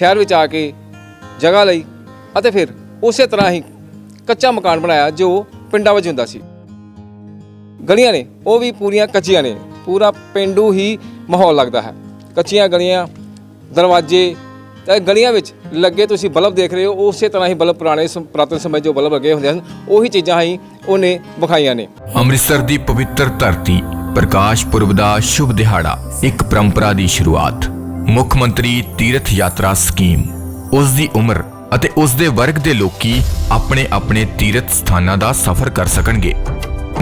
ਸ਼ਹਿਰ ਵਿੱਚ ਆ ਕੇ ਜਗ੍ਹਾ ਲਈ ਅਤੇ ਫਿਰ ਉਸੇ ਤਰ੍ਹਾਂ ਹੀ ਕੱਚਾ ਮਕਾਨ ਬਣਾਇਆ ਜੋ ਪਿੰਡਾਂ ਵਿੱਚ ਹੁੰਦਾ ਸੀ। ਗਲੀਆਂ ਨੇ, ਉਹ ਵੀ ਪੂਰੀਆਂ ਕੱਚੀਆਂ ਨੇ, ਪੂਰਾ ਪਿੰਡੂ ਹੀ ਮਾਹੌਲ ਲੱਗਦਾ ਹੈ। ਕੱਚੀਆਂ ਗਲੀਆਂ, ਦਰਵਾਜ਼ੇ ਤੇ ਗਲੀਆਂ ਵਿੱਚ ਲੱਗੇ ਤੁਸੀਂ ਬਲਬ ਦੇਖ ਰਹੇ ਹੋ, ਉਸੇ ਤਰ੍ਹਾਂ ਹੀ ਬਲਬ ਪੁਰਾਣੇ ਸਮ- ਪੁਰਾਤਨ ਸਮੇਂ ਜੋ ਬਲਬ ਲੱਗੇ ਹੁੰਦੇ ਹਨ, ਉਹੀ ਚੀਜ਼ਾਂ ਹੀ ਉਹਨੇ ਵਿਖਾਈਆਂ ਨੇ। ਅੰਮ੍ਰਿਤਸਰ ਦੀ ਪਵਿੱਤਰ ਧਰਤੀ ਪ੍ਰਕਾਸ਼ ਪੁਰਬ ਦਾ ਸ਼ੁਭ ਦਿਹਾੜਾ, ਇੱਕ ਪਰੰਪਰਾ ਦੀ ਸ਼ੁਰੂਆਤ। ਮੁੱਖ ਮੰਤਰੀ ਤੀਰਥ ਯਾਤਰਾ ਸਕੀਮ। ਉਸ ਦੀ ਉਮਰ ਅਤੇ ਉਸ ਦੇ ਵਰਗ ਦੇ ਲੋਕੀ ਆਪਣੇ ਆਪਣੇ ਤੀਰਥ ਸਥਾਨਾਂ ਦਾ ਸਫ਼ਰ ਕਰ ਸਕਣਗੇ।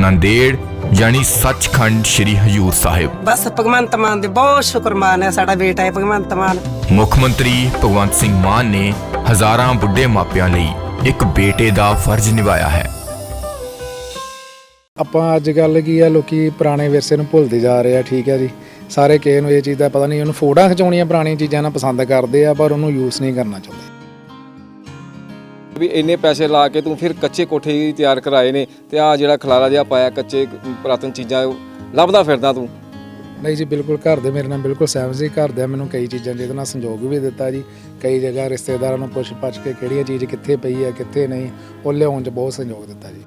ਨੰਦੇੜ ਯਾਨੀ ਸੱਚਖੰਡ ਸ੍ਰੀ ਹਜੂਰ ਸਾਹਿਬ। ਬਸ ਭਗਵੰਤ ਮਾਨ ਦੇ ਬਹੁਤ ਸ਼ੁਕਰਮਾਨ ਹੈ ਸਾਡਾ ਬੇਟਾ ਹੈ ਭਗਵੰਤ ਮਾਨ। ਮੁੱਖ ਮੰਤਰੀ ਭਗਵੰਤ ਸਿੰਘ ਮਾਨ ਨੇ ਹਜ਼ਾਰਾਂ ਬੁੱਢੇ ਮਾਪਿਆਂ ਲਈ ਇੱਕ ਬੇਟੇ ਦਾ ਫਰਜ਼ ਨਿਭਾਇਆ ਹੈ। ਆਪਾਂ ਅੱਜ ਕੱਲ ਕੀ ਆ ਲੋਕੀ ਪੁਰਾਣੇ ਵਿਰਸੇ ਨੂੰ ਭੁੱਲਦੇ ਜਾ ਰਹੇ ਆ ਠੀਕ ਹੈ ਜੀ। ਸਾਰੇ ਕਿਸੇ ਨੂੰ ਇਹ ਚੀਜ਼ ਦਾ ਪਤਾ ਨਹੀਂ ਉਹਨੂੰ ਫੋਟੋਆਂ ਖਿਚਾਉਣੀਆਂ ਪੁਰਾਣੀਆਂ ਚੀਜ਼ਾਂ ਨਾਲ ਪਸੰਦ ਕਰਦੇ ਆ ਪਰ ਉਹਨੂੰ ਯੂਜ਼ ਨਹੀਂ ਕਰਨਾ ਚਾਹੁੰਦੇ। ਵੀ ਇੰਨੇ ਪੈਸੇ ਲਾ ਕੇ ਤੂੰ ਫਿਰ ਕੱਚੇ ਕੋਠੇ ਹੀ ਤਿਆਰ ਕਰਾਏ ਨੇ ਤੇ ਆ ਜਿਹੜਾ ਖਲਾਰਾ ਜਿਹਾ ਪਾਇਆ ਕੱਚੇ ਪੁਰਾਤਨ ਚੀਜ਼ਾਂ ਲੱਭਦਾ ਫਿਰਦਾ ਤੂੰ? ਨਹੀਂ ਜੀ ਬਿਲਕੁਲ ਘਰ ਦੇ ਮੇਰੇ ਨਾਲ ਬਿਲਕੁਲ ਸਹਿਮਤ ਸੀ ਘਰ ਦੇ ਮੈਨੂੰ ਕਈ ਚੀਜ਼ਾਂ ਜਿਹਦੇ ਨਾਲ ਸੰਯੋਗ ਵੀ ਦਿੱਤਾ ਜੀ। ਕਈ ਜਗ੍ਹਾ ਰਿਸ਼ਤੇਦਾਰਾਂ ਨੂੰ ਪੁੱਛ ਪੱਛ ਕੇ ਕਿਹੜੀਆਂ ਚੀਜ਼ ਕਿੱਥੇ ਪਈ ਹੈ ਕਿੱਥੇ ਨਹੀਂ ਉਹ ਲਿਆਉਣ 'ਚ ਬਹੁਤ ਸੰਯੋਗ ਦਿੱਤਾ ਜੀ।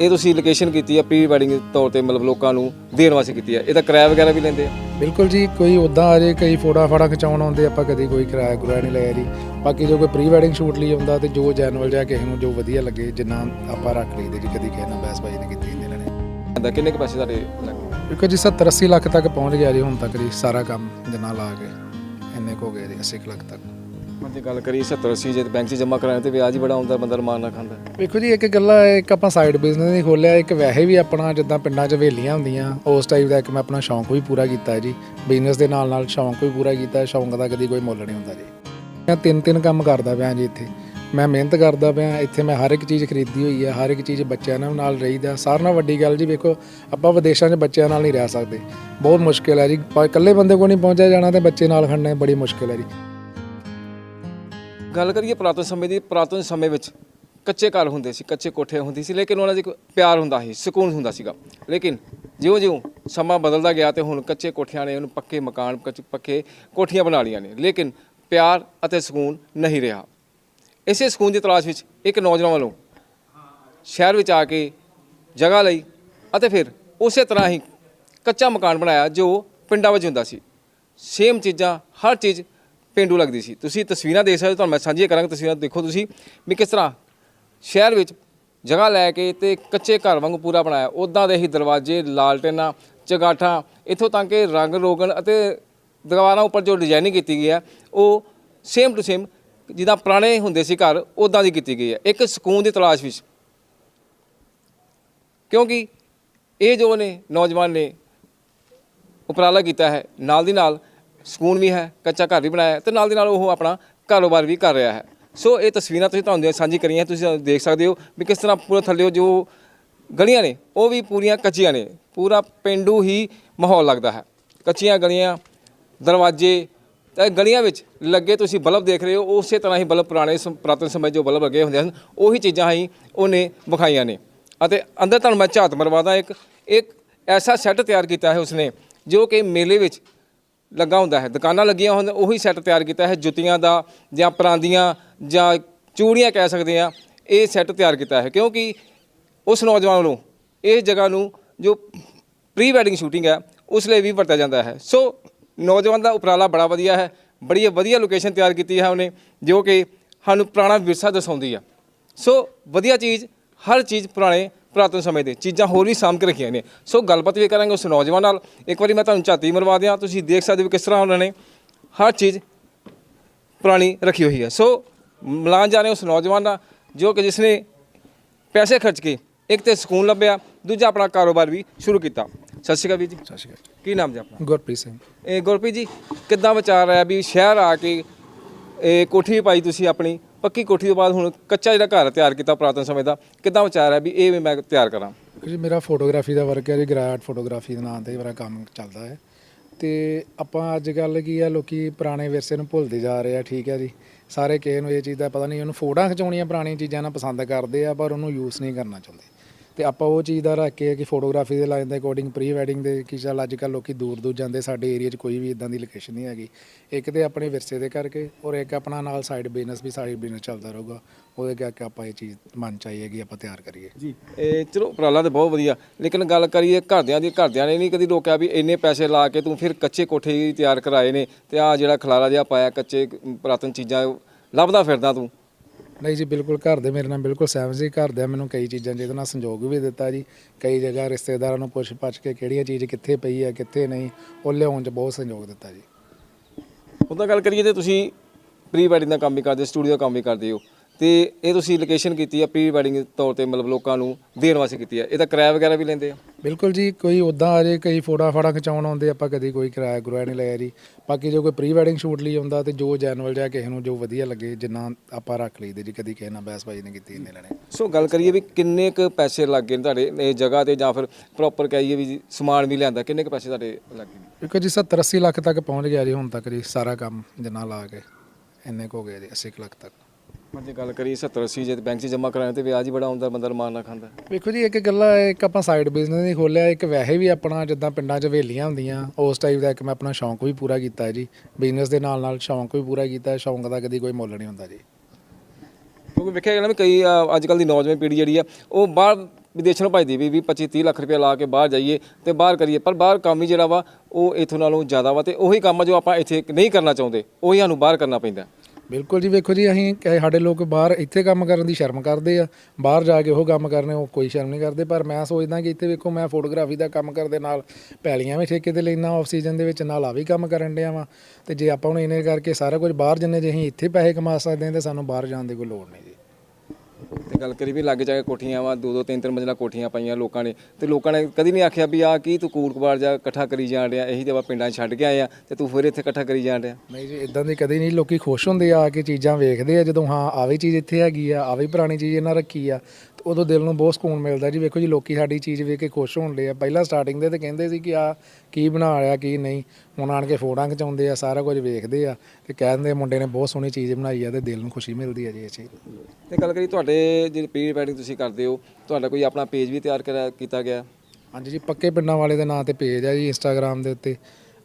ਇਹ ਤੁਸੀਂ ਲੋਕੇਸ਼ਨ ਕੀਤੀ ਆ ਪ੍ਰੀ ਵੈਡਿੰਗ ਤੌਰ ਤੇ ਮਤਲਬ ਲੋਕਾਂ ਨੂੰ ਦੇਣ ਵਾਸਤੇ ਕੀਤੀ ਆ। ਇਹਦਾ ਕਿਰਾਇਆ ਵਗੈਰਾ ਵੀ ਲੈਂਦੇ ਆ। ਬਿਲਕੁਲ ਜੀ ਕੋਈ ਉਦਾਂ ਆ ਜੇ ਕਈ ਫੋਟੋ ਫਾੜਾ ਖਿਚਾਉਣ ਆਉਂਦੇ ਆਪਾਂ ਕਦੀ ਕੋਈ ਕਿਰਾਇਆ ਗੁਰਾਇਆ ਨਹੀਂ ਲਿਆ ਜੀ। ਬਾਕੀ ਜੋ ਕੋਈ ਪ੍ਰੀ ਵੈਡਿੰਗ ਸ਼ੂਟ ਲਈ ਆਉਂਦਾ ਤੇ ਜੋ ਜੈਨੂਅਲ ਜਾਂ ਕਿਸੇ ਨੂੰ ਜੋ ਵਧੀਆ ਲੱਗੇ ਜਿੰਨਾ ਆਪਾਂ ਰੱਖ ਲਈਦੇ ਜੀ ਕਦੀ ਕਿਸੇ ਨਾਲ ਬਹਿਸ ਬਾਜੀ ਨਹੀਂ ਕੀਤੀ ਇਹਨਾਂ ਨੇ ਕਹਿੰਦਾ ਕਿੰਨੇ ਕੁ ਪੈਸੇ ਤੁਹਾਡੇ ਲੱਗੇ ਕਿਉਂਕਿ ਜੀ 70 80 ਲੱਖ ਤੱਕ ਪਹੁੰਚ ਗਿਆ ਜੀ ਹੁਣ ਤੱਕ ਜੀ ਸਾਰਾ ਕੰਮ ਜਿੰਨਾ ਲਾ ਕੇ ਇੰਨੇ ਕੁ ਹੋ ਗਏ ਜੀ 80 ਕੁ ਲੱਖ ਤੱਕ। ਹੁਣ ਗੱਲ ਕਰੀ 70 80 ਜੇ ਬੈਂਕ 'ਚ ਜਮ੍ਹਾਂ ਕਰਾਉਣ ਤੇ ਵਿਆਜ ਹੀ ਬੜਾ ਆਉਂਦਾ ਬੰਦਾ ਰਮਾਨ ਨਾਲ ਖਾਂਦਾ। ਵੇਖੋ ਜੀ, ਇੱਕ ਗੱਲਾਂ, ਇੱਕ ਆਪਾਂ ਸਾਈਡ ਬਿਜ਼ਨਸ ਨਹੀਂ ਖੋਲਿਆ ਇੱਕ ਵੈਸੇ ਵੀ ਆਪਣਾ ਜਿੱਦਾਂ ਪਿੰਡਾਂ 'ਚ ਹਵੇਲੀਆਂ ਹੁੰਦੀਆਂ, ਉਸ ਟਾਈਪ ਦਾ ਇੱਕ ਮੈਂ ਆਪਣਾ ਸ਼ੌਂਕ ਵੀ ਪੂਰਾ ਕੀਤਾ ਜੀ। ਬਿਜ਼ਨਸ ਦੇ ਨਾਲ ਨਾਲ ਸ਼ੌਂਕ ਵੀ ਪੂਰਾ ਕੀਤਾ ਸ਼ੌਂਕ ਦਾ ਕਦੀ ਕੋਈ ਮੁੱਲ ਨਹੀਂ ਹੁੰਦਾ ਜੀ। ਮੈਂ ਤਿੰਨ ਤਿੰਨ ਕੰਮ ਕਰਦਾ ਪਿਆ ਜੀ ਇੱਥੇ। ਮੈਂ ਮਿਹਨਤ ਕਰਦਾ ਪਿਆ, ਇੱਥੇ ਮੈਂ ਹਰ ਇੱਕ ਚੀਜ਼ ਖਰੀਦੀ ਹੋਈ ਹੈ, ਹਰ ਇੱਕ ਚੀਜ਼ ਬੱਚਿਆਂ ਨਾਲ ਨਾਲ ਰਹੀਦਾ। ਸਾਰਿਆਂ ਨਾਲ ਵੱਡੀ ਗੱਲ ਜੀ ਵੇਖੋ, ਆਪਾਂ ਵਿਦੇਸ਼ਾਂ 'ਚ ਬੱਚਿਆਂ ਨਾਲ ਨਹੀਂ ਰਹਿ ਸਕਦੇ। ਬਹੁਤ ਮੁਸ਼ਕਿਲ ਹੈ ਜੀ ਇਕੱਲੇ ਬੰਦੇ ਕੋਲ ਨਹੀਂ ਪਹੁੰਚਿਆ, ਜਾਣਾ ਤੇ ਬੱਚੇ ਨਾਲ ਖੜਨਾ ਬੜੀ ਮੁਸ਼ਕਿਲ ਹੈ ਜੀ। ਗੱਲ ਕਰੀਏ ਪੁਰਾਤਨ ਸਮੇਂ ਦੀ, ਪੁਰਾਤਨ ਸਮੇਂ ਵਿੱਚ ਕੱਚੇ ਘਰ ਹੁੰਦੇ ਸੀ, ਕੱਚੇ ਕੋਠੇ ਹੁੰਦੇ ਸੀ, ਲੇਕਿਨ ਉਹਨਾਂ 'ਚ ਇੱਕ ਪਿਆਰ ਹੁੰਦਾ ਸੀ, ਸਕੂਨ ਹੁੰਦਾ ਸੀਗਾ। ਲੇਕਿਨ ਜਿਉਂ-ਜਿਉਂ ਸਮਾਂ ਬਦਲਦਾ ਗਿਆ ਤੇ ਹੁਣ ਕੱਚੇ ਕੋਠਿਆਂ ਨੇ ਉਹਨੂੰ ਪੱਕੇ ਮਕਾਨ, ਕੱਚੇ, ਪੱਕੇ ਕੋਠੀਆਂ ਬਣਾ ਲਈਆਂ ਨੇ, ਲੇਕਿਨ ਪਿਆਰ ਅਤੇ ਸਕੂਨ ਨਹੀਂ ਰਿਹਾ। ਇਸੇ ਸਕੂਨ ਦੀ ਤਲਾਸ਼ ਵਿੱਚ ਇੱਕ ਨੌਜਵਾਨ ਵੱਲੋਂ ਸ਼ਹਿਰ ਵਿੱਚ ਆ ਕੇ ਜਗ੍ਹਾ ਲਈ ਅਤੇ ਫਿਰ ਉਸੇ ਤਰ੍ਹਾਂ ਹੀ ਕੱਚਾ ਮਕਾਨ ਬਣਾਇਆ ਜੋ ਪਿੰਡਾਂ ਵਿੱਚ ਹੁੰਦਾ ਸੀ। ਸੇਮ ਚੀਜ਼ਾਂ, ਹਰ ਚੀਜ਼ ਪੇਂਡੂ ਲੱਗਦੀ ਸੀ। ਤੁਸੀਂ ਤਸਵੀਰਾਂ ਦੇਖ ਸਕਦੇ ਹੋ, ਤੁਹਾਨੂੰ ਮੈਂ ਸਾਂਝੀਆਂ ਕਰਾਂਗਾ ਤਸਵੀਰਾਂ। ਦੇਖੋ ਤੁਸੀਂ ਵੀ ਕਿਸ ਤਰ੍ਹਾਂ ਸ਼ਹਿਰ ਵਿੱਚ ਜਗ੍ਹਾ ਲੈ ਕੇ ਤੇ ਕੱਚੇ ਘਰ ਵਾਂਗੂ ਪੂਰਾ ਬਣਾਇਆ। ਉਦਾਂ ਦੇ ਹੀ ਦਰਵਾਜ਼ੇ ਲਾਲਟੇਨਾਂ ਚਗਾਠਾਂ, ਇੱਥੋਂ ਤੱਕ ਕਿ ਰੰਗ ਰੋਗਨ ਅਤੇ ਦੀਵਾਰਾਂ ਉੱਪਰ ਜੋ ਡਿਜ਼ਾਈਨਿੰਗ ਕੀਤੀ ਗਈ ਹੈ, ਉਹ ਸੇਮ ਟੂ ਸੇਮ ਜਿੱਦਾਂ ਪੁਰਾਣੇ ਹੁੰਦੇ ਸੀ ਘਰ ਉਦਾਂ ਦੀ ਕੀਤੀ ਗਈ ਹੈ। ਇੱਕ ਸਕੂਨ ਦੀ ਤਲਾਸ਼ ਵਿੱਚ। ਕਿਉਂਕਿ ਇਹ ਜੋ ਨੇ ਨੌਜਵਾਨ ਨੇ ਉਪਰਾਲਾ ਕੀਤਾ ਹੈ, ਨਾਲ ਦੀ ਨਾਲ ਸਕੂਨ ਵੀ ਹੈ, ਕੱਚਾ ਘਰ ਵੀ ਬਣਾਇਆ ਹੈ ਤੇ ਨਾਲ ਦੀ ਨਾਲ ਉਹ ਆਪਣਾ ਕਾਰੋਬਾਰ ਵੀ ਕਰ ਰਿਹਾ ਹੈ। ਸੋ ਇਹ ਤਸਵੀਰਾਂ ਤੁਸੀਂ ਤੁਹਾਨੂੰ ਸਾਂਝੀ ਕਰੀਆਂ, ਤੁਸੀਂ ਦੇਖ ਸਕਦੇ ਹੋ ਵੀ ਕਿਸ ਤਰ੍ਹਾਂ ਪੂਰਾ ਥੱਲੇ ਜੋ ਗਲੀਆਂ ਨੇ, ਉਹ ਵੀ ਪੂਰੀਆਂ ਕੱਚੀਆਂ ਨੇ, ਪੂਰਾ ਪਿੰਡੂ ਹੀ ਮਾਹੌਲ ਲੱਗਦਾ ਹੈ। ਕੱਚੀਆਂ ਗਲੀਆਂ, ਦਰਵਾਜ਼ੇ, ਤੇ ਗਲੀਆਂ ਵਿੱਚ ਲੱਗੇ ਤੁਸੀਂ ਬਲਬ ਦੇਖ ਰਹੇ ਹੋ, ਉਸੇ ਤਰ੍ਹਾਂ ਹੀ ਬਲਬ ਪੁਰਾਣੇ ਸਮ- ਪੁਰਾਤਨ ਸਮੇਂ ਜੋ ਬਲਬ ਲੱਗੇ ਹੁੰਦੇ ਹਨ, ਉਹੀ ਚੀਜ਼ਾਂ ਹੀ ਉਹਨੇ ਵਿਖਾਈਆਂ ਨੇ। ਅਤੇ ਅੰਦਰ ਤੁਹਾਨੂੰ ਮੈਂ ਝਾਤ ਮਰਵਾਦਾ, ਇੱਕ ਇੱਕ ਐਸਾ ਸੈੱਟ ਤਿਆਰ ਕੀਤਾ ਹੈ ਉਸਨੇ, ਜੋ ਕਿ ਮੇਲੇ ਵਿੱਚ ਲੱਗਾ ਹੁੰਦਾ ਹੈ। ਦੁਕਾਨਾਂ ਲੱਗੀਆਂ ਹੁੰਦੀਆਂ ਉਹੀ ਸੈੱਟ ਤਿਆਰ ਕੀਤਾ ਹੈ। ਜੁੱਤੀਆਂ ਦਾ ਜਾਂ ਪਰਾਂਦੀਆਂ ਜਾਂ ਚੂੜੀਆਂ ਕਹਿ ਸਕਦੇ ਆ ਇਹ ਸੈੱਟ ਤਿਆਰ ਕੀਤਾ ਹੈ। ਕਿਉਂਕਿ ਉਸ ਨੌਜਵਾਨ ਨੂੰ, ਇਸ ਜਗ੍ਹਾ ਨੂੰ ਜੋ ਪ੍ਰੀ ਵੈਡਿੰਗ ਸ਼ੂਟਿੰਗ ਹੈ, ਉਸ ਲਈ ਵੀ ਵਰਤਿਆ ਜਾਂਦਾ ਹੈ। ਸੋ ਨੌਜਵਾਨ ਦਾ ਉਪਰਾਲਾ ਬੜਾ ਵਧੀਆ ਹੈ। ਬੜੀ ਵਧੀਆ ਲੋਕੇਸ਼ਨ ਤਿਆਰ ਕੀਤੀ ਹੈ ਉਹਨੇ, ਜੋ ਕਿ ਸਾਨੂੰ ਪੁਰਾਣਾ ਵਿਰਸਾ ਦਰਸਾਉਂਦੀ ਆ। ਸੋ ਵਧੀਆ ਚੀਜ਼, ਹਰ ਚੀਜ਼ ਪੁਰਾਣੇ ਪੁਰਾਤਨ ਸਮੇਂ ਦੇ ਚੀਜ਼ਾਂ ਹੋਰ ਵੀ ਸਾਂਭ ਕੇ ਰੱਖੀਆਂ ਨੇ। ਸੋ ਗੱਲਬਾਤ ਵੀ ਕਰਾਂਗੇ ਉਸ ਨੌਜਵਾਨ ਨਾਲ। ਇੱਕ ਵਾਰੀ ਮੈਂ ਤੁਹਾਨੂੰ ਝਾਤੀ ਮਰਵਾ ਦਿਆਂ ਤੁਸੀਂ ਦੇਖ ਸਕਦੇ ਹੋ ਕਿਸ ਤਰ੍ਹਾਂ ਉਹਨਾਂ ਨੇ ਹਰ ਚੀਜ਼ ਪੁਰਾਣੀ ਰੱਖੀ ਹੋਈ ਹੈ। ਸੋ ਮਿਲਾਨ ਜਾ ਰਹੇ ਉਸ ਨੌਜਵਾਨ ਦਾ ਜੋ ਕਿ ਜਿਸਨੇ ਪੈਸੇ ਖਰਚ ਕੇ ਇੱਕ ਤੇ ਸਕੂਨ ਲੱਭਿਆ ਦੂਜਾ ਆਪਣਾ ਕਾਰੋਬਾਰ ਵੀ ਸ਼ੁਰੂ ਕੀਤਾ। ਸਤਿ ਸ਼੍ਰੀ ਅਕਾਲ ਵੀਰ ਜੀ। ਸਤਿ ਸ਼੍ਰੀ ਅਕਾਲ। ਕੀ ਨਾਮ ਜੀ ਆਪਣਾ? ਗੁਰਪ੍ਰੀਤ ਸਿੰਘ। ਇਹ ਗੁਰਪ੍ਰੀਤ ਜੀ ਕਿੱਦਾਂ ਵਿਚਾਰ ਆਇਆ ਵੀ ਸ਼ਹਿਰ ਆ ਕੇ ਇਹ ਕੋਠੀ ਪਾਈ ਤੁਸੀਂ ਆਪਣੀ? ਪੱਕੀ ਕੋਠੀ ਤੋਂ ਬਾਅਦ ਹੁਣ ਕੱਚਾ ਜਿਹੜਾ ਘਰ ਤਿਆਰ ਕੀਤਾ ਪੁਰਾਤਨ ਸਮੇਂ ਦਾ, ਕਿੱਦਾਂ ਵਿਚਾਰ ਹੈ ਵੀ ਇਹ ਵੀ ਮੈਂ ਤਿਆਰ ਕਰਾਂ? ਜੀ, ਮੇਰਾ ਫੋਟੋਗ੍ਰਾਫੀ ਦਾ ਵਰਕ ਹੈ ਜੀ ਗ੍ਰੈਡ ਫੋਟੋਗ੍ਰਾਫੀ ਦੇ ਨਾਂ ਤੇ ਮੇਰਾ ਕੰਮ ਚੱਲਦਾ ਹੈ। ਤੇ ਆਪਾਂ ਅੱਜ ਕੱਲ ਕੀ ਆ, ਲੋਕੀ ਪੁਰਾਣੇ ਵਿਰਸੇ ਨੂੰ ਭੁੱਲਦੇ ਜਾ ਰਹੇ ਆ, ਠੀਕ ਹੈ ਜੀ। ਸਾਰੇ ਕਿਸੇ ਨੂੰ ਇਹ ਚੀਜ਼ ਦਾ ਪਤਾ ਨਹੀਂ, ਉਹਨੂੰ ਫੋਟੋਆਂ ਖਿਚਾਉਣੀਆਂ ਪੁਰਾਣੀਆਂ ਚੀਜ਼ਾਂ ਨਾਲ ਪਸੰਦ ਕਰਦੇ ਆ, ਪਰ ਉਹਨੂੰ ਯੂਜ਼ ਨਹੀਂ ਕਰਨਾ ਚਾਹੁੰਦੇ। ਤੇ ਆਪਾਂ ਉਹ ਚੀਜ਼ ਦਾ ਰੱਖ ਕੇ ਕਿ ਫੋਟੋਗ੍ਰਾਫੀ ਦੇ ਲਾਈਨ ਦੇ ਅਕੋਰਡਿੰਗ ਪ੍ਰੀ ਵੈਡਿੰਗ ਦੇ ਕਿ ਚੱਲ ਅੱਜ ਕੱਲ੍ਹ ਲੋਕੀ ਦੂਰ ਦੂਰ ਜਾਂਦੇ, ਸਾਡੇ ਏਰੀਆ 'ਚ ਕੋਈ ਵੀ ਇਦਾਂ ਦੀ ਲੋਕੇਸ਼ਨ ਨਹੀਂ ਹੈਗੀ। ਇੱਕ ਤੇ ਆਪਣੇ ਵਿਰਸੇ ਦੇ ਕਰਕੇ ਔਰ ਇੱਕ ਆਪਣਾ ਨਾਲ ਸਾਈਡ ਬਿਜ਼ਨਸ ਵੀ ਸਾਈਡ ਬਿਜ਼ਨਸ ਚੱਲਦਾ ਰਹੂਗਾ। ਉਹਦੇ ਕਰਕੇ ਆਪਾਂ ਇਹ ਚੀਜ਼ ਮਨ ਚਾਹੀਏ ਕਿ ਆਪਾਂ ਤਿਆਰ ਕਰੀਏ। ਜੀ, ਇਹ ਚਲੋ ਉਪਰਾਲਾ ਤੇ ਬਹੁਤ ਵਧੀਆ। ਲੇਕਿਨ ਗੱਲ ਕਰੀਏ ਘਰਦਿਆਂ ਦੀ, ਘਰਦਿਆਂ ਨੇ ਨਹੀਂ ਕਦੀ ਰੋਕਿਆ ਵੀ ਇੰਨੇ ਪੈਸੇ ਲਾ ਕੇ ਤੂੰ ਫਿਰ ਕੱਚੇ ਕੋਠੇ ਤਿਆਰ ਕਰਾਏ ਨੇ ਤੇ ਆ ਜਿਹੜਾ ਖਲਾਰਾ ਜਿਹਾ ਪਾਇਆ, ਕੱਚੇ ਪੁਰਾਤਨ ਚੀਜ਼ਾਂ, ਲੱਭਦਾ ਫਿਰਦਾ ਤੂੰ। ਨਹੀਂ ਜੀ, ਬਿਲਕੁਲ ਘਰ ਦੇ ਮੇਰੇ ਨਾਲ ਬਿਲਕੁਲ ਸਹਿਮਤ ਸੀ, ਘਰ ਦੇ ਮੈਨੂੰ ਕਈ ਚੀਜ਼ਾਂ ਜਿਹਦੇ ਨਾਲ ਸੰਯੋਗ ਵੀ ਦਿੱਤਾ ਜੀ। ਕਈ ਜਗ੍ਹਾ ਰਿਸ਼ਤੇਦਾਰਾਂ ਨੂੰ ਪੁੱਛ ਪੱਛ ਕੇ ਕਿਹੜੀਆਂ ਚੀਜ਼ ਕਿੱਥੇ ਪਈ ਹੈ, ਕਿੱਥੇ ਨਹੀਂ, ਉਹ ਲਿਆਉਣ 'ਚ ਬਹੁਤ ਸੰਯੋਗ ਦਿੱਤਾ ਜੀ। ਉਹਦਾ ਗੱਲ ਕਰੀਏ ਤੇ ਤੁਸੀਂ ਪ੍ਰੀ ਵੈਡਿੰਗ ਦਾ ਕੰਮ ਵੀ ਕਰਦੇ, ਸਟੂਡੀਓ ਦਾ ਕੰਮ ਵੀ ਕਰਦੇ ਹੋ। ਤੇ ਇਹ ਤੁਸੀਂ ਲੋਕੇਸ਼ਨ ਕੀਤੀ ਆ ਪ੍ਰੀ ਵੈਡਿੰਗ ਤੌਰ ਤੇ ਮਤਲਬ ਲੋਕਾਂ ਨੂੰ ਦੇਣ ਵਾਸਤੇ ਕੀਤੀ ਆ। ਇਹਦਾ ਕਿਰਾਇਆ ਵਗੈਰਾ ਵੀ ਲੈਂਦੇ ਆ? ਬਿਲਕੁਲ ਜੀ ਕੋਈ ਉਦਾਂ ਆ ਜੇ ਕਈ ਫੋਟਾ ਫਾੜਾ ਖਿਚਾਉਣ ਆਉਂਦੇ ਆਪਾਂ ਕਦੀ ਕੋਈ ਕਿਰਾਇਆ ਗੁਰਾਇਆ ਨਹੀਂ ਲਿਆ ਜੀ ਬਾਕੀ ਜੇ ਕੋਈ ਪ੍ਰੀ ਵੈਡਿੰਗ ਸ਼ੂਟ ਲਈ ਆਉਂਦਾ ਤੇ ਜੋ ਜੈਨੂਅਲ ਜਾਂ ਕਿਸੇ ਨੂੰ ਜੋ ਵਧੀਆ ਲੱਗੇ ਜਿੰਨਾ ਆਪਾਂ ਰੱਖ ਲਈਦੇ ਜੀ ਕਦੀ ਕਿਸੇ ਨਾਲ ਬਹਿਸ ਬਾਜੀ ਨਹੀਂ ਕੀਤੀ ਇੰਨੇ ਲੈਣੇ। ਸੋ ਗੱਲ ਕਰੀਏ ਵੀ ਕਿੰਨੇ ਕੁ ਪੈਸੇ ਲੱਗ ਗਏ ਨੇ ਤੁਹਾਡੇ ਇਹ ਜਗ੍ਹਾ ਤੇ ਜਾਂ ਫਿਰ ਪ੍ਰੋਪਰ ਕਹੀਏ ਵੀ ਸਮਾਨ ਵੀ ਲਿਆਂਦਾ ਕਿੰਨੇ ਕੁ ਪੈਸੇ ਤੁਹਾਡੇ ਲੱਗ ਗਏ ਨੇ? ਦੇਖੋ ਜੀ 70 80 ਲੱਖ ਤੱਕ ਪਹੁੰਚ ਗਿਆ ਜੀ ਹੁਣ ਤੱਕ ਜੀ ਸਾਰਾ ਕੰਮ ਜਿੰਨਾ ਲਾ ਕੇ ਇੰਨੇ ਕੁ ਹੋ ਗਿਆ ਜੀ 80 ਕੁ ਲੱਖ ਤੱਕ। ਪਰ ਜੇ ਗੱਲ ਕਰੀਏ 70 80 ਜੇ ਬੈਂਕ 'ਚ ਜਮ੍ਹਾਂ ਕਰਾਏ ਤੇ ਵਿਆਜ ਹੀ ਬੜਾ ਆਉਂਦਾ ਬੰਦਾ ਰਮਾਨ ਨਾਲ ਖਾਂਦਾ। ਵੇਖੋ ਜੀ ਇੱਕ ਗੱਲਾ ਇੱਕ ਆਪਾਂ ਸਾਈਡ ਬਿਜ਼ਨਸ ਨਹੀਂ ਖੋਲਿਆ ਇੱਕ ਵੈਸੇ ਵੀ ਆਪਣਾ ਜਿੱਦਾਂ ਪਿੰਡਾਂ 'ਚ ਹਵੇਲੀਆਂ ਹੁੰਦੀਆਂ ਉਸ ਟਾਈਪ ਦਾ ਇੱਕ ਮੈਂ ਆਪਣਾ ਸ਼ੌਂਕ ਵੀ ਪੂਰਾ ਕੀਤਾ ਜੀ। ਬਿਜ਼ਨਸ ਦੇ ਨਾਲ ਨਾਲ ਸ਼ੌਂਕ ਵੀ ਪੂਰਾ ਕੀਤਾ ਸ਼ੌਂਕ ਦਾ ਕਦੀ ਕੋਈ ਮੁੱਲ ਨਹੀਂ ਹੁੰਦਾ ਜੀ। ਕਿਉਂਕਿ ਵੇਖਿਆ ਨਾ ਵੀ ਕਈ ਅੱਜ ਕੱਲ ਦੀ ਨੌਜਵਾਨ ਪੀੜ੍ਹੀ ਜਿਹੜੀ ਆ ਉਹ ਬਾਹਰ ਵਿਦੇਸ਼ਾਂ ਨੂੰ ਭਜਦੀ ਵੀ 20 25 30 ਲੱਖ ਰੁਪਏ ਲਾ ਕੇ ਬਾਹਰ ਜਾਈਏ ਤੇ ਬਾਹਰ ਕਰੀਏ ਪਰ ਬਾਹਰ ਕੰਮ ਹੀ ਜਿਹੜਾ ਵਾ ਉਹ ਇਥੋਂ ਨਾਲੋਂ ਜ਼ਿਆਦਾ ਵਾ ਤੇ ਉਹੀ ਕੰਮ ਆ ਜੋ ਆਪਾਂ ਇੱਥੇ ਨਹੀਂ ਕਰਨਾ ਚਾਹੁੰਦੇ ਉਹੀ ਸਾਨੂੰ ਬਾਹਰ ਕਰਨਾ ਪੈਂਦਾ। ਬਿਲਕੁਲ ਜੀ, ਵੇਖੋ ਜੀ, ਅਸੀਂ ਕਹੇ ਸਾਡੇ ਲੋਕ ਬਾਹਰ ਇੱਥੇ ਕੰਮ ਕਰਨ ਦੀ ਸ਼ਰਮ ਕਰਦੇ ਆ, ਬਾਹਰ ਜਾ ਕੇ ਉਹ ਕੰਮ ਕਰਨੇ, ਉਹ ਕੋਈ ਸ਼ਰਮ ਨਹੀਂ ਕਰਦੇ, ਪਰ ਮੈਂ ਸੋਚਦਾ ਕਿ ਇੱਥੇ ਵੇਖੋ, ਮੈਂ ਫੋਟੋਗ੍ਰਾਫੀ ਦਾ ਕੰਮ ਕਰਦੇ ਨਾਲ ਪੈਲੀਆਂ ਵੀ ਠੇਕੇ ਤੇ ਲੈਣਾ ਆਫ ਸੀਜ਼ਨ ਦੇ ਵਿੱਚ ਨਾਲ ਆ ਵੀ ਕੰਮ ਕਰਨ ਡਿਆ ਵਾਂ। ਤੇ ਜੇ ਆਪਾਂ ਹੁਣ ਇਹਨੇ ਕਰਕੇ ਸਾਰਾ ਕੁਝ ਬਾਹਰ ਜਿੰਨੇ ਜੇ ਅਸੀਂ ਇੱਥੇ ਪੈਸੇ ਕਮਾ ਸਕਦੇ ਹਾਂ, ਤੇ ਸਾਨੂੰ ਬਾਹਰ ਜਾਣ ਦੀ ਕੋਈ ਲੋੜ ਨਹੀਂ ਜੀ। ਤੇ ਗੱਲ ਕਰੀ ਵੀ ਲੱਗ ਜਾ ਕੇ ਕੋਠੀਆਂ ਵਾ ਦੋ ਦੋ ਤਿੰਨ ਤਿੰਨ ਮੰਜ਼ਿਲਾ ਕੋਠੀਆਂ ਪਾਈਆਂ ਲੋਕਾਂ ਨੇ। ਤੇ ਲੋਕਾਂ ਨੇ ਕਦੀ ਨਹੀਂ ਆਖਿਆ ਵੀ ਆ ਕੀ ਤੂੰ ਕੂੜ ਕਬਾੜ ਜਾ ਇਕੱਠਾ ਕਰੀ ਜਾਣ ਡਿਆ ਇਹੀ ਤੇ ਆਪਾਂ ਪਿੰਡਾਂ 'ਚ ਛੱਡ ਕੇ ਆਏ ਆ ਤੇ ਤੂੰ ਫਿਰ ਇੱਥੇ ਇਕੱਠਾ ਕਰੀ ਜਾਣ ਡਿਆ। ਨਹੀਂ ਜੀ ਇਦਾਂ ਦੀ ਕਦੇ ਨਹੀਂ ਲੋਕੀ ਖੁਸ਼ ਹੁੰਦੇ ਆ ਕੇ ਚੀਜ਼ਾਂ ਵੇਖਦੇ ਆ ਜਦੋਂ ਹਾਂ ਆ ਵੀ ਚੀਜ਼ ਇੱਥੇ ਹੈਗੀ ਆ ਆ ਵੀ ਪੁਰਾਣੀ ਚੀਜ਼ ਇਹਨਾਂ ਰੱਖੀ ਆ ਤੇ ਉਦੋਂ ਦਿਲ ਨੂੰ ਬਹੁਤ ਸਕੂਨ ਮਿਲਦਾ ਜੀ। ਵੇਖੋ ਜੀ ਲੋਕੀ ਸਾਡੀ ਚੀਜ਼ ਵੇਖ ਕੇ ਖੁਸ਼ ਹੁੰਦੇ ਆ। ਪਹਿਲਾਂ ਸਟਾਰਟਿੰਗ ਦੇ ਤੇ ਕਹਿੰਦੇ ਸੀ ਕਿ ਆ ਕੀ ਬਣਾ ਰਿਹਾ ਕੀ ਨਹੀਂ। ਹੁਣ ਆਣ ਕੇ ਫੋਟੋਆਂ ਖਿਚਾਉਂਦੇ ਆ ਸਾਰਾ ਕੁਝ ਵੇਖਦੇ ਆ ਤੇ ਕਹਿੰਦੇ ਮੁੰਡੇ ਨੇ ਬਹੁਤ ਸੋਹਣੀ ਚੀਜ਼ ਬਣਾਈ ਆ ਤੇ ਦਿਲ ਨੂੰ ਖੁਸ਼ੀ ਮਿਲਦੀ ਆ ਜੀ ਇਹ ਚੀਜ਼। ਤੇ ਗੱਲ ਕਰੀ ਤੁਹਾਡੇ ਜਿਹੜੇ ਪ੍ਰੀ ਵੈਡਿੰਗ ਤੁਸੀਂ ਕਰਦੇ ਹੋ ਤੁਹਾਡਾ ਕੋਈ ਆਪਣਾ ਪੇਜ ਵੀ ਤਿਆਰ ਕਰਿਆ ਕੀਤਾ ਗਿਆ? ਹਾਂਜੀ ਜੀ ਪੱਕੇ ਪਿੰਡਾਂ ਵਾਲੇ ਦੇ ਨਾਂ ਤੇ ਪੇਜ ਆ ਜੀ ਇੰਸਟਾਗ੍ਰam ਦੇ ਉੱਤੇ।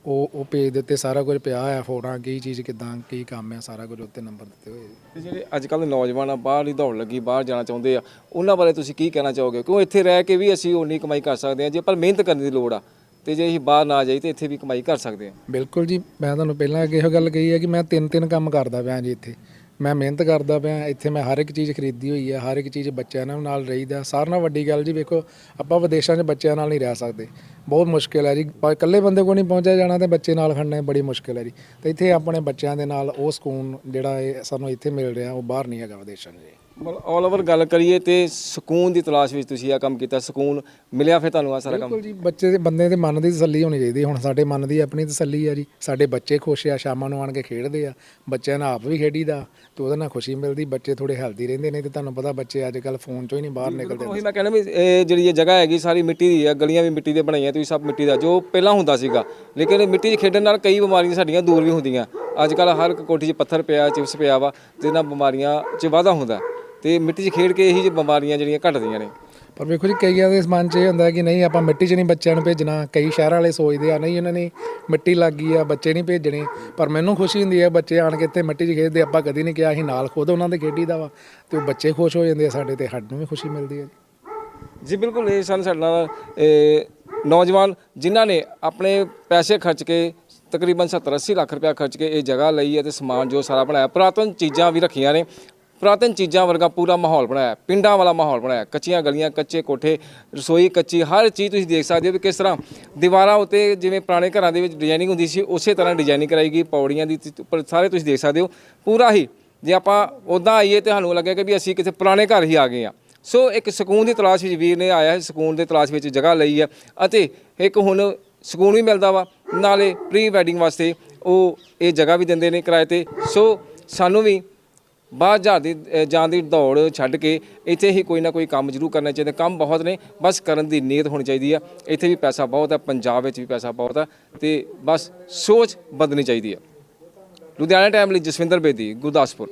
ਉਹ ਉਹ ਪੇਜ ਦੇ ਉੱਤੇ ਸਾਰਾ ਕੁਝ ਪਿਆ ਹੋਇਆ ਫੋਟੋਆਂ ਕੀ ਚੀਜ਼ ਕਿਦਾਂ ਕੀ ਕੰਮ ਆ ਸਾਰਾ ਕੁਝ ਉੱਤੇ ਨੰਬਰ ਦਿੱਤੇ ਹੋਏ ਜੀ। ਤੇ ਜਿਹੜੇ ਅੱਜ ਕੱਲ੍ਹ ਨੌਜਵਾਨ ਆ ਬਾਹਰ ਹੀ ਦੌੜ ਲੱਗੀ ਬਾਹਰ ਜਾਣਾ ਚਾਹੁੰਦੇ ਆ ਉਹਨਾਂ ਬਾਰੇ ਤੁਸੀਂ ਕੀ ਕਹਿਣਾ ਚਾਹੋਗੇ? ਕਿਉਂ ਇੱਥੇ ਰਹਿ ਕੇ ਵੀ ਅਸੀਂ ਉਨੀ ਕਮਾਈ ਕਰ ਸਕਦੇ ਹਾਂ ਜੇ ਪਰ ਮਿਹਨਤ ਕਰਨ ਦੀ ਲੋੜ ਆ ਤੇ ਜੇ ਅਸੀਂ ਬਾਹਰ ਨਾ ਜਾਈ ਤੇ ਇੱਥੇ ਵੀ ਕਮਾਈ ਕਰ ਸਕਦੇ ਹਾਂ ਬਿਲਕੁਲ ਜੀ ਮੈਂ ਤੁਹਾਨੂੰ ਪਹਿਲਾਂ ਅੱਗੇ ਇਹੋ ਗੱਲ ਕਹੀ ਹੈ ਕਿ ਮੈਂ ਤਿੰਨ ਤਿੰਨ ਕੰਮ ਕਰਦਾ ਪਿਆ ਜੀ ਇੱਥੇ। ਮੈਂ ਮਿਹਨਤ ਕਰਦਾ ਪਿਆ, ਇੱਥੇ ਮੈਂ ਹਰ ਇੱਕ ਚੀਜ਼ ਖਰੀਦੀ ਹੋਈ ਹੈ ਹਰ ਇੱਕ ਚੀਜ਼ ਬੱਚਿਆਂ ਨਾਲ ਨਾਲ ਰਹੀਦਾ। ਸਾਰਿਆਂ ਨਾਲ ਵੱਡੀ ਗੱਲ ਜੀ ਵੇਖੋ, ਆਪਾਂ ਵਿਦੇਸ਼ਾਂ 'ਚ ਬੱਚਿਆਂ ਨਾਲ ਨਹੀਂ ਰਹਿ ਸਕਦੇ। ਬਹੁਤ ਮੁਸ਼ਕਿਲ ਹੈ ਜੀ। ਪਰ ਇਕੱਲੇ ਬੰਦੇ ਕੋਲ ਨਹੀਂ ਪਹੁੰਚਿਆ ਜਾਣਾ ਤੇ ਬੱਚੇ ਨਾਲ ਖੜਨੇ ਬੜੀ ਮੁਸ਼ਕਿਲ ਹੈ ਜੀ। ਤੇ ਇੱਥੇ ਆਪਣੇ ਬੱਚਿਆਂ ਦੇ ਨਾਲ ਉਹ ਸਕੂਨ ਜਿਹੜਾ ਇਹ ਸਾਨੂੰ ਇੱਥੇ ਮਿਲ ਰਿਹਾ, ਉਹ ਬਾਹਰ ਨਹੀਂ ਹੈਗਾ ਵਿਦੇਸ਼ਾਂ 'ਚ ਜੀ। ਆਲ ਓਵਰ ਗੱਲ ਕਰੀਏ ਤੇ ਸਕੂਨ ਦੀ ਤਲਾਸ਼ ਵਿੱਚ ਤੁਸੀਂ ਆ ਕੰਮ ਕੀਤਾ ਸਕੂਨ ਮਿਲਿਆ ਫਿਰ ਤੁਹਾਨੂੰ ਆ ਸਾਰਾ ਕੰਮ? ਬਿਲਕੁਲ ਜੀ ਬੱਚੇ ਦੇ ਬੰਦੇ ਦੇ ਮਨ ਦੀ ਤਸੱਲੀ ਹੋਣੀ ਚਾਹੀਦੀ ਹੁਣ ਸਾਡੇ ਮਨ ਦੀ ਆਪਣੀ ਤਸੱਲੀ ਆ ਜੀ। ਸਾਡੇ ਬੱਚੇ ਖੁਸ਼ ਆ ਸ਼ਾਮਾਂ ਨੂੰ ਆਣ ਕੇ ਖੇਡਦੇ ਆ। ਬੱਚਿਆਂ ਨਾਲ ਆਪ ਵੀ ਖੇਡੀਦਾ ਤੇ ਉਹਦੇ ਨਾਲ ਖੁਸ਼ੀ ਮਿਲਦੀ ਬੱਚੇ ਥੋੜੇ ਹੈਲਦੀ ਰਹਿੰਦੇ ਨੇ ਤੇ ਤੁਹਾਨੂੰ ਪਤਾ ਬੱਚੇ ਅੱਜ ਕੱਲ ਫੋਨ ਚੋਂ ਹੀ ਨਹੀਂ ਬਾਹਰ ਨਿਕਲਦੇ। ਉਹੀ ਮੈਂ ਕਹਿੰਦਾ ਵੀ ਇਹ ਜਿਹੜੀ ਇਹ ਜਗ੍ਹਾ ਹੈਗੀ ਸਾਰੀ ਮਿੱਟੀ ਦੀ ਆ ਗਲੀਆਂ ਵੀ ਮਿੱਟੀ ਦੇ ਬਣਾਈਆਂ ਤੁਸੀਂ ਸਭ ਮਿੱਟੀ ਦਾ ਜੋ ਪਹਿਲਾਂ ਹੁੰਦਾ ਸੀਗਾ। ਲੇਕਿਨ ਮਿੱਟੀ 'ਚ ਖੇਡਣ ਨਾਲ ਕਈ ਬਿਮਾਰੀਆਂ ਸਾਡੀਆਂ ਦੂਰ ਵੀ ਹੁੰਦੀਆਂ। ਅੱਜ ਕੱਲ ਹਰ ਇੱਕ ਕੋਠੀ 'ਚ ਪੱਥਰ ਪਿਆ ਚਿਪਸ ਪਿਆ ਵਾ ਜਿਹਦੇ ਨਾਲ ਬਿਮਾਰੀਆਂ 'ਚ ਵਾਧਾ ਹੁੰਦਾ। ਤੇ ਮਿੱਟੀ 'ਚ ਖੇਡ ਕੇ ਇਹੀ ਜਿਹੀ ਬਿਮਾਰੀਆਂ ਜਿਹੜੀਆਂ ਘਟਦੀਆਂ ਨੇ। ਪਰ ਵੇਖੋ ਜੀ ਕਈਆਂ ਦੇ ਮਨ 'ਚ ਇਹ ਹੁੰਦਾ ਕਿ ਨਹੀਂ ਆਪਾਂ ਮਿੱਟੀ 'ਚ ਨਹੀਂ ਬੱਚਿਆਂ ਨੂੰ ਭੇਜਣਾ। ਕਈ ਸ਼ਹਿਰਾਂ ਵਾਲੇ ਸੋਚਦੇ ਆ ਨਹੀਂ ਇਹਨਾਂ ਨੇ ਮਿੱਟੀ ਲੱਗ ਗਈ ਆ ਬੱਚੇ ਨਹੀਂ ਭੇਜਣੇ। ਪਰ ਮੈਨੂੰ ਖੁਸ਼ੀ ਹੁੰਦੀ ਹੈ ਬੱਚੇ ਆਣ ਕੇ ਇੱਥੇ ਮਿੱਟੀ 'ਚ ਖੇਡਦੇ। ਆਪਾਂ ਕਦੀ ਨਹੀਂ ਕਿਹਾ ਅਸੀਂ ਨਾਲ ਖੁਦ ਉਹਨਾਂ ਦੇ ਖੇਡੀਦਾ ਵਾ ਤੇ ਉਹ ਬੱਚੇ ਖੁਸ਼ ਹੋ ਜਾਂਦੇ ਆ ਸਾਡੇ ਤੇ। ਸਾਨੂੰ ਵੀ ਖੁਸ਼ੀ ਮਿਲਦੀ ਹੈ ਜੀ। ਬਿਲਕੁਲ ਇਹ ਸਨ ਸਾਡੇ ਨਾਲ ਇਹ ਨੌਜਵਾਨ ਜਿਨ੍ਹਾਂ ਨੇ ਆਪਣੇ ਪੈਸੇ ਖਰਚ ਕੇ ਤਕਰੀਬਨ 70 80 ਲੱਖ ਰੁਪਇਆ ਖਰਚ ਕੇ ਇਹ ਜਗ੍ਹਾ ਲਈ ਹੈ ਤੇ ਸਮਾਨ ਜੋ ਸਾਰਾ ਬਣਾਇਆ ਪੁਰਾਤਨ ਚੀਜ਼ਾਂ ਵੀ ਰੱਖੀਆਂ ਨੇ। ਪੁਰਾਤਨ ਚੀਜ਼ਾਂ ਵਰਗਾ ਪੂਰਾ ਮਾਹੌਲ ਬਣਾਇਆ, ਪਿੰਡਾਂ ਵਾਲਾ ਮਾਹੌਲ ਬਣਾਇਆ, ਕੱਚੀਆਂ ਗਲੀਆਂ, ਕੱਚੇ ਕੋਠੇ, ਰਸੋਈ ਕੱਚੀ, ਹਰ ਚੀਜ਼ ਤੁਸੀਂ ਦੇਖ ਸਕਦੇ ਹੋ ਵੀ ਕਿਸ ਤਰ੍ਹਾਂ ਦੀਵਾਰਾਂ ਉੱਤੇ ਜਿਵੇਂ ਪੁਰਾਣੇ ਘਰਾਂ ਦੇ ਵਿੱਚ ਡਿਜ਼ਾਈਨਿੰਗ ਹੁੰਦੀ ਸੀ, ਉਸੇ ਤਰ੍ਹਾਂ ਡਿਜ਼ਾਈਨਿੰਗ ਕਰਾਈ ਗਈ, ਪੌੜੀਆਂ ਦੀ ਉੱਪਰ ਸਾਰੇ ਤੁਸੀਂ ਦੇਖ ਸਕਦੇ ਹੋ, ਪੂਰਾ ਹੀ, ਜੇ ਆਪਾਂ ਉਦਾਂ ਆਈਏ ਤੇ ਸਾਨੂੰ ਲੱਗਿਆ ਕਿ ਵੀ ਅਸੀਂ ਕਿਸੇ ਪੁਰਾਣੇ ਘਰ ਹੀ ਆ ਗਏ ਆ ਸੋ ਇੱਕ ਸਕੂਨ ਦੀ ਤਲਾਸ਼ ਵਿੱਚ ਵੀਰ ਨੇ ਆਇਆ ਹੈ ਸਕੂਨ ਦੀ ਤਲਾਸ਼ ਵਿੱਚ ਜਗ੍ਹਾ ਲਈ ਹੈ ਅਤੇ ਇੱਕ ਹੁਣ ਸਕੂਨ ਵੀ ਮਿਲਦਾ ਵਾ, ਨਾਲੇ ਪ੍ਰੀ ਵੈਡਿੰਗ ਵਾਸਤੇ ਉਹ ਇਹ ਜਗ੍ਹਾ ਵੀ ਦਿੰਦੇ ਨੇ ਕਿਰਾਏ ਤੇ। ਸੋ ਸਾਨੂੰ ਵੀ ਬਾਹਰ ਜਾ ਦੀ ਜਾਣ ਦੀ ਦੌੜ ਛੱਡ ਕੇ ਇੱਥੇ ਹੀ ਕੋਈ ਨਾ ਕੋਈ ਕੰਮ ਜ਼ਰੂਰ ਕਰਨਾ ਚਾਹੀਦਾ। ਕੰਮ ਬਹੁਤ ਨੇ, ਬਸ ਕਰਨ ਦੀ ਨੀਅਤ ਹੋਣੀ ਚਾਹੀਦੀ ਆ। ਇੱਥੇ ਵੀ ਪੈਸਾ ਬਹੁਤ ਆ, ਪੰਜਾਬ ਵਿੱਚ ਵੀ ਪੈਸਾ ਬਹੁਤ ਆ ਤੇ ਬਸ ਸੋਚ ਬਦਲਣੀ ਚਾਹੀਦੀ ਆ। ਲੁਧਿਆਣਾ ਟਾਈਮ ਲਈ ਜਸਵਿੰਦਰ ਬੇਦੀ, ਗੁਰਦਾਸਪੁਰ।